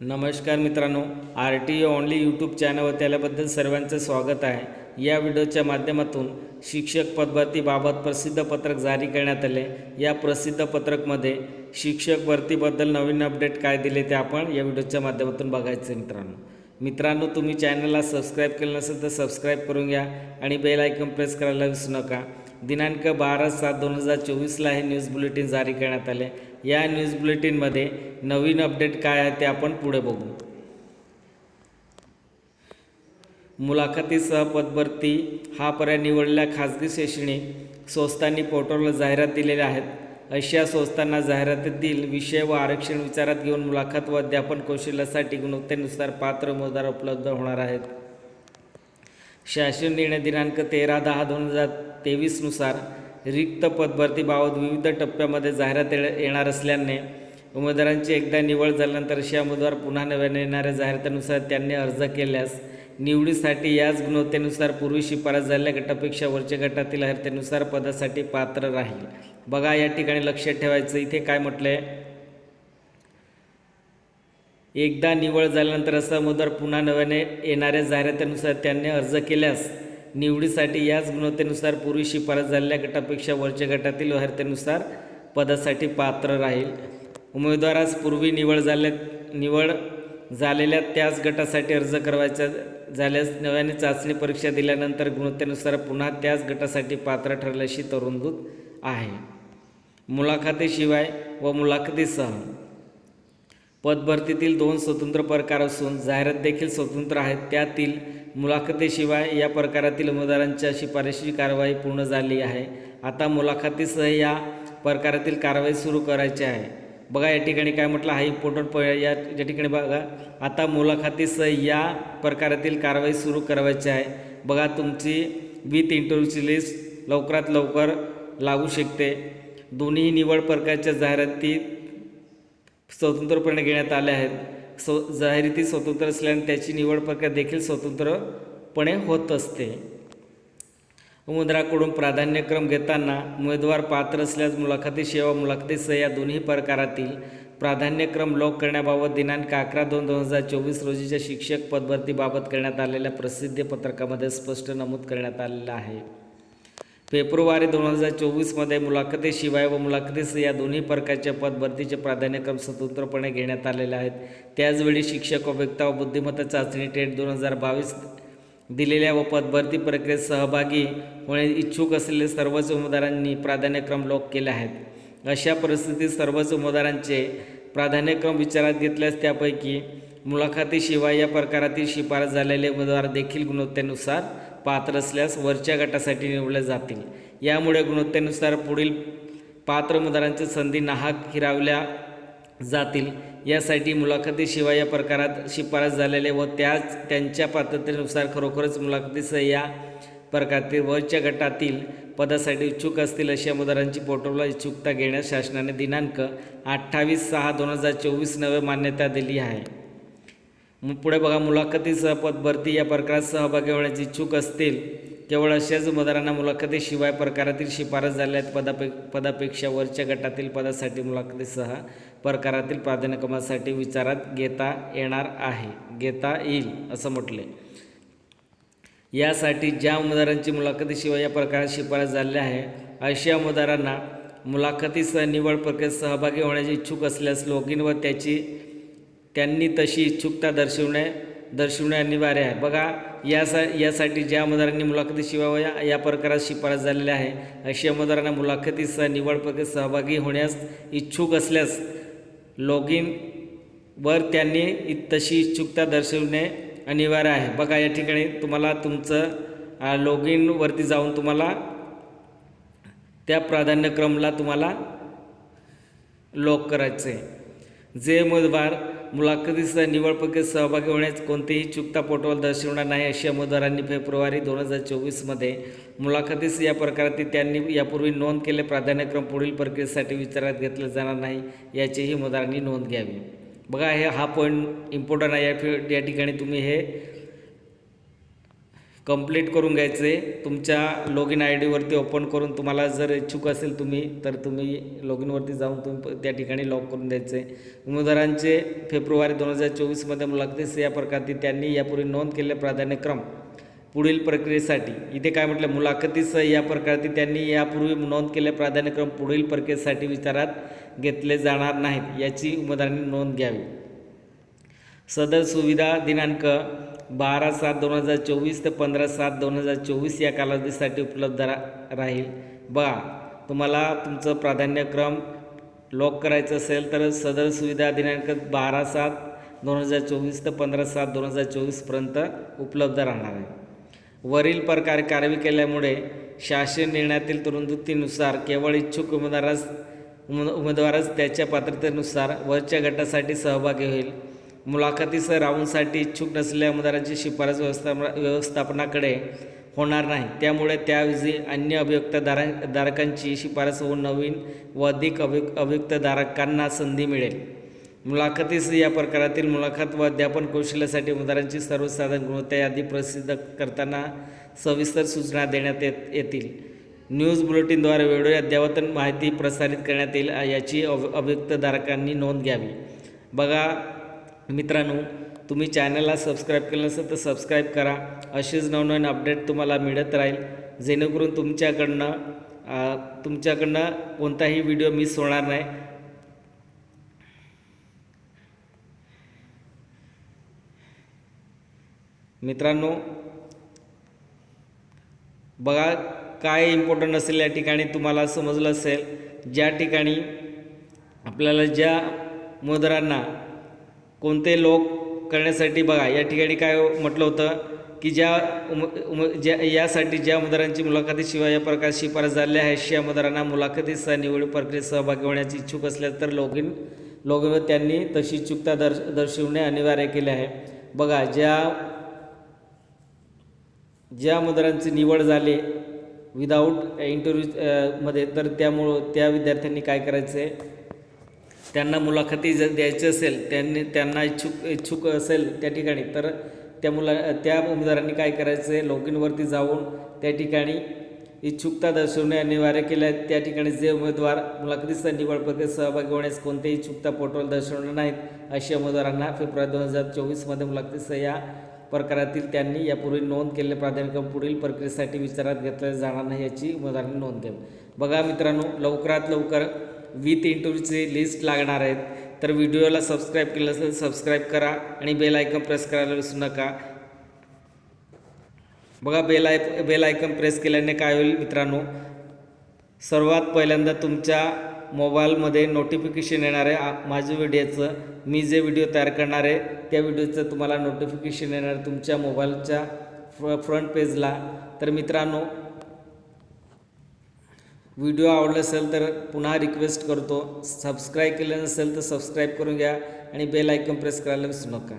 नमस्कार मित्रांनो R T only YouTube चॅनलवरती आल्याबद्दल सर्वांचं स्वागत आहे. या व्हिडिओच्या माध्यमातून शिक्षक पदभरतीबाबत प्रसिद्ध पत्रक जारी करण्यात आले. या प्रसिद्ध पत्रकमध्ये शिक्षक भरतीबद्दल नवीन अपडेट काय दिले ते आपण या व्हिडिओच्या माध्यमातून बघायचं आहे मित्रांनो. मित्रांनो तुम्ही चॅनलला सबस्क्राईब केलं नसेल तर सबस्क्राईब करून घ्या आणि बेल आयकॉन प्रेस करायला विसरू नका. दिनांक बारा सात दोन हजार चोवीसला हे न्यूज बुलेटिन जारी करण्यात आले. या न्यूज बुलेटिनमध्ये नवीन अपडेट काय आहे ते आपण पुढे बघू. मुलाखतीसह पदभरती हा पर्याय निवडलेल्या खाजगी शैक्षणिक संस्थांनी पोर्टलला जाहिरात दिलेल्या आहेत. अशा संस्थांना जाहिरातीतील विषय व आरक्षण विचारात घेऊन मुलाखत व अध्यापन कौशल्यासाठी गुणवत्तेनुसार पात्र उमेदवार उपलब्ध होणार आहेत. शासन निर्णय दिनांक तेरा दहा दोन हजार तेवीसनुसार रिक्त पदभरतीबाबत विविध टप्प्यामध्ये जाहिरात येणार असल्याने उमेदवारांची एकदा निवड झाल्यानंतर अशा उमेदवार पुन्हा नव्याने येणाऱ्या जाहिरातीनुसार त्यांनी अर्ज केल्यास निवडीसाठी याच गुणवत्तेनुसार पूर्वी शिफारस झालेल्या गटापेक्षा वरच्या गटातील अर्हतेनुसार पदासाठी पात्र राहील. बघा या ठिकाणी लक्षात ठेवायचं. इथे काय म्हटलं आहे एकदा निवड झाल्यानंतर असा उमेदवार पुन्हा नव्याने येणाऱ्या जाहिरातीनुसार त्यांनी अर्ज केल्यास निवडीसाठी याच गुणवत्तेनुसार पूर्वी शिफारस झालेल्या गटापेक्षा वरच्या गटातील अर्हतेनुसार पदासाठी पात्र राहील. उमेदवारास पूर्वी निवड झाल्या निवड झालेल्या त्याच गटासाठी अर्ज करायचा झाल्यास नव्याने चाचणी परीक्षा दिल्यानंतर गुणवत्तेनुसार पुन्हा त्याच गटासाठी पात्र ठरल्याशी तरतूद आहे. मुलाखतीशिवाय व मुलाखतीसह पदभरतीतील दोन स्वतंत्र प्रकार असून जाहिरात देखील स्वतंत्र आहेत. त्यातील मुलाखतीशिवाय या प्रकारातील उमेदवारांच्या शिफारशी कारवाई पूर्ण झाली आहे. आता मुलाखतीसह या प्रकारातील कारवाई सुरू करायची आहे. बघा या ठिकाणी काय म्हटलं हा इम्पॉर्टंट प या या ठिकाणी बघा आता मुलाखतीसह या प्रकारातील कारवाई सुरू करायची आहे. बघा तुमची विथ इंटरव्ह्यूची लिस्ट लवकरात लवकर लागू शकते. दोन्ही निवड प्रकारच्या जाहिराती स्वतंत्रपणे घेण्यात आल्या आहेत. स्व जाहिराती स्वतंत्र असल्याने त्याची निवड प्रक्रिया देखील स्वतंत्रपणे होत असते. उमेदवाराकडून प्राधान्यक्रम घेताना उमेदवार पात्र असल्यास मुलाखती सेवा मुलाखतीसह या दोन्ही प्रकारातील प्राधान्यक्रम लोक करण्याबाबत दिनांक अकरा दोन दोन हजार चोवीस रोजीच्या शिक्षक पदभरतीबाबत करण्यात आलेल्या प्रसिद्धी पत्रकामध्ये स्पष्ट नमूद करण्यात आलेलं आहे. फेब्रुवारी दोन हजार चोवीसमध्ये मुलाखतीशिवाय व मुलाखतीस या दोन्ही प्रकारच्या पदभरतीचे प्राधान्यक्रम स्वतंत्रपणे घेण्यात आलेले आहेत. त्याचवेळी शिक्षक अभियंता व बुद्धिमत्ता चाचणी टेट दोन हजार बावीस दिलेल्या व पदभरती प्रक्रियेत सहभागी होणे इच्छुक असलेले सर्वच उमेदवारांनी प्राधान्यक्रम लोक केले आहेत. अशा परिस्थितीत सर्वच उमेदवारांचे प्राधान्यक्रम विचारात घेतल्यास त्यापैकी मुलाखतीशिवाय या प्रकारातील शिफारस झालेले उमेदवार देखील गुणवत्तेनुसार पात्र असल्यास वरच्या गटासाठी निवडल्या जातील. यामुळे गुणवत्तेनुसार पुढील पात्र उमेदवारांच्या संधी नाहक हिरावल्या जातील. यासाठी मुलाखतीशिवाय या प्रकारात शिफारस झालेले व त्याच त्यांच्या पात्रतेनुसार खरोखरच मुलाखतीसह या प्रकारातील वरच्या गटातील पदासाठी इच्छुक असतील अशा मतदारांची पोर्टलला इच्छुकता घेण्यास शासनाने दिनांक अठ्ठावीस सहा दोन हजार चोवीस नवे मान्यता दिली आहे. पुढे बघा मुलाखतीसह पदभरती या प्रकारात सहभागी होण्याची इच्छुक असतील केवळ अशाच उमेदवारांना मुलाखतीशिवाय प्रकारातील शिफारस झाल्या आहेत. पदापे पदापेक्षा वरच्या गटातील पदासाठी मुलाखतीसह प्रकारातील प्राधान्यक्रमासाठी विचारात घेता येणार आहे घेता येईल असं म्हटले. यासाठी ज्या उमेदवारांची मुलाखतीशिवाय या प्रकारात शिफारस झालेल्या आहे अशा उमेदवारांना मुलाखतीसह निवड प्रक्रियेत सहभागी होण्याची इच्छुक असल्यास लॉग इन व त्याची त्यांनी तशी इच्छुकता दर्शवणे दर्शवणे अनिवार्य आहे. बघा यासा यासाठी ज्या उमेदवारांनी मुलाखतीशिवाय या या प्रकारात शिफारस झालेल्या आहे. अशा उमेदवारांना मुलाखतीसह निवड प्रक्रियेत सहभागी होण्यास इच्छुक असल्यास लॉग इन वर त्यांनी इ- तशी इच्छुकता दर्शवणे अनिवार्य आहे. बघा या ठिकाणी तुम्हाला तुमचं लॉग इनवरती जाऊन तुम्हाला त्या प्राधान्यक्रमला तुम्हाला लॉक करायचं आहे जे उमेदवार मुलाखतीसह निवड प्रक्रियेत सहभागी होण्यास कोणतीही चुकता पोर्टलवर दर्शवणार नाही अशी उमेदवारांनी फेब्रुवारी दोन हजार चोवीसमध्ये मुलाखतीस या प्रकारातील त्यांनी यापूर्वी नोंद केले प्राधान्यक्रम पुढील प्रक्रियेसाठी विचारात घेतले जाणार नाही याचीही उमेदवारांनी नोंद घ्यावी. बघा हे हा पॉईंट इम्पॉर्टंट आहे. या या ठिकाणी तुम्ही हे कंप्लीट करून घ्यायचे. तुमच्या लॉग इन आय डीवरती ओपन करून तुम्हाला जर इच्छुक असेल तुम्ही तर तुम्ही लॉग इनवरती जाऊन तुम्ही त्या ठिकाणी लॉग करून द्यायचे. उमेदवारांचे फेब्रुवारी दोन हजार चोवीसमध्ये मुलाखतीस या प्रकारची त्यांनी यापूर्वी नोंद केलेले प्राधान्यक्रम पुढील प्रक्रियेसाठी इथे काय म्हटलं मुलाखतीसह या प्रकारची त्यांनी यापूर्वी नोंद केलेले प्राधान्यक्रम पुढील प्रक्रियेसाठी विचारात घेतले जाणार नाहीत याची उमेदवारांनी नोंद घ्यावी. सदर सुविधा दिनांक बारा सात दोन हजार चोवीस ते पंधरा सात दोन हजार चोवीस या कालावधीसाठी उपलब्ध रा राहील. बघा तुम्हाला तुमचं प्राधान्यक्रम लॉक करायचं असेल तर सदर सुविधा दिनांक बारा सात दोन हजार चोवीस ते पंधरा सात दोन हजार चोवीसपर्यंत उपलब्ध राहणार आहे. वरील प्रकारे कारवाई केल्यामुळे शासन निर्णयातील तरतुदीनुसार केवळ इच्छुक उमेदवारास उमेदवारच त्याच्या पात्रतेनुसार वरच्या गटासाठी सहभागी होईल. मुलाखतीसह राऊंडसाठी इच्छुक नसलेल्या उमेदवारांची शिफारस व्यवस्था व्यवस्थापनाकडे होणार नाही. त्यामुळे त्याऐवजी अन्य अभियुक्तधारा धारकांची शिफारस होऊन नवीन व अधिक अभियु अभियुक्तधारकांना संधी मिळेल. मुलाखतीस या प्रकारातील मुलाखत व अध्यापन कौशल्यासाठी उमेदवारांची सर्वसाधारण गुणवत्ता यादी प्रसिद्ध करताना सविस्तर सूचना देण्यात येत येतील. न्यूज बुलेटिनद्वारे वेळोवेळी अद्ययावतन माहिती प्रसारित करण्यात येईल याची अभ अभियुक्तधारकांनी नोंद घ्यावी. बघा मित्रांनो तुम्ही चॅनलला सबस्क्राईब केलं नसेल तर सबस्क्राईब करा. असेच नवनवीन अपडेट तुम्हाला मिळत राहील. जेणेकरून तुमच्याकडनं तुमच्याकडनं कोणताही व्हिडिओ मिस होणार नाही. मित्रांनो बघा काय इम्पॉर्टंट असेल या ठिकाणी तुम्हाला समजलं असेल. ज्या ठिकाणी आपल्याला ज्या मुद्रांना कोणते लोक करण्यासाठी बघा या ठिकाणी काय म्हटलं होतं की ज्या उम उम ज्या यासाठी ज्या मुद्रांची मुलाखतीशिवाय या प्रकार शिफारस झालेल्या आहे अशा मुद्रांना मुलाखतीसह निवड प्रक्रियेत सहभागी होण्याची इच्छुक असल्यास तर लॉग इन लॉग त्यांनी तशी इच्छुकता दर्श दर्शवणे अनिवार्य केले आहे. बघा ज्या ज्या मुद्रांची निवड झाली विदाऊट इंटरव्ह्यू मध्ये तर त्यामुळं त्या विद्यार्थ्यांनी काय करायचं आहे त्यांना मुलाखती जर द्यायची असेल त्यांनी त्यांना इच्छुक इच्छुक असेल त्या ठिकाणी तर त्या मुला त्या उमेदवारांनी काय करायचं आहे लॉग इनवरती जाऊन त्या ठिकाणी इच्छुकता दर्शवणे अनिवार्य केलं आहे त्या ठिकाणी जे उमेदवार मुलाखतीचा निवड प्रक्रियेत सहभागी होण्यास कोणत्याही इच्छुकता पोर्टल दर्शवणार नाहीत अशा उमेदवारांना फेब्रुवारी दोन हजार चोवीसमध्ये मुलाखतीसह या प्रकारातील त्यांनी यापूर्वी नोंद केलेले प्राधान्यक्रम पुढील प्रक्रियेसाठी विचारात घेतले जाणार नाही याची उमेदवारांनी नोंद घ्यावी बघा मित्रांनो लवकरात लवकर विथ इंटरव्ह्यूचे लिस्ट लागणार आहेत. तर व्हिडिओला सबस्क्राईब केलं असेल सबस्क्राईब करा आणि बेल आयकन प्रेस करायला विसरू नका. बघा bell I bell icon press केल्याने काय होईल मित्रांनो? सर्वात पहिल्यांदा तुमच्या मोबाईलमध्ये नोटिफिकेशन येणार आहे. माझ्या व्हिडिओचं मी जे व्हिडिओ तयार करणार आहे त्या व्हिडिओचं तुम्हाला नोटिफिकेशन येणार आहे तुमच्या मोबाईलच्या फ्र फ्रंट पेजला तर मित्रांनो व्हिडिओ आवडला असेल तर पुन्हा रिक्वेस्ट करतो. सबस्क्राईब केलं नसेल तर सबस्क्राईब करून घ्या आणि बेल आयकॉन प्रेस करायला विसरू नका.